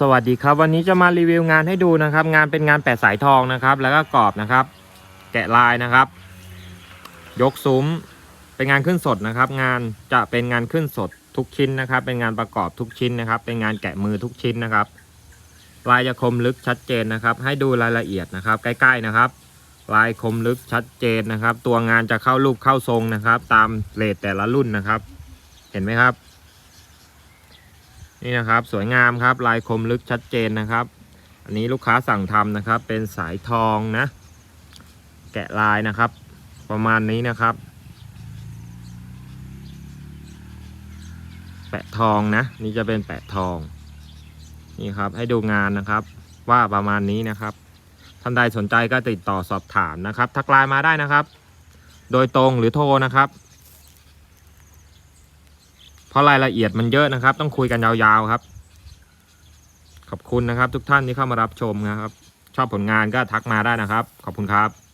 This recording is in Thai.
สวัสดีครับ วันนี้จะมารีวิวงานให้ดูนะครับ งานเป็นงานแปะสายทองนะครับ แล้วก็กรอบนะครับ แกะลายนะครับ ยกซุ้ม เป็นงานขึ้นสดนะครับ งานจะเป็นงานขึ้นสดทุกชิ้นนะครับ เป็นงานประกอบทุกชิ้นนะครับ เป็นงานแกะมือทุกชิ้นนะครับ ลายจะคมลึกชัดเจนนะครับ ให้ดูรายละเอียดนะครับ ใกล้ ๆนะครับ ลายคมลึกชัดเจนนะครับ ตัวงานจะเข้ารูปเข้าทรงนะครับ ตามเลทแต่ละรุ่นนะครับ เห็นไหมครับ นี่นะครับสวยงามครับลายคมลึกชัดเจนนะครับ อันนี้ลูกค้าสั่งทำนะครับ เป็นสายทองนะ แกะลายนะครับ ประมาณนี้นะครับ แปะทองนะ นี่จะเป็นแปะทอง นี่ครับให้ดูงานนะครับ ว่าประมาณนี้นะครับท่านใดสนใจก็ติดต่อสอบถามนะครับ ทักไลน์มาได้นะครับ โดยตรงหรือโทรนะครับ เพราะรายละเอียดมันเยอะนะครับ ต้องคุยกันยาวๆครับ ขอบคุณนะครับ ทุกท่านที่เข้ามารับชมนะครับ ชอบผลงานก็ทักมาได้นะครับ ขอบคุณครับ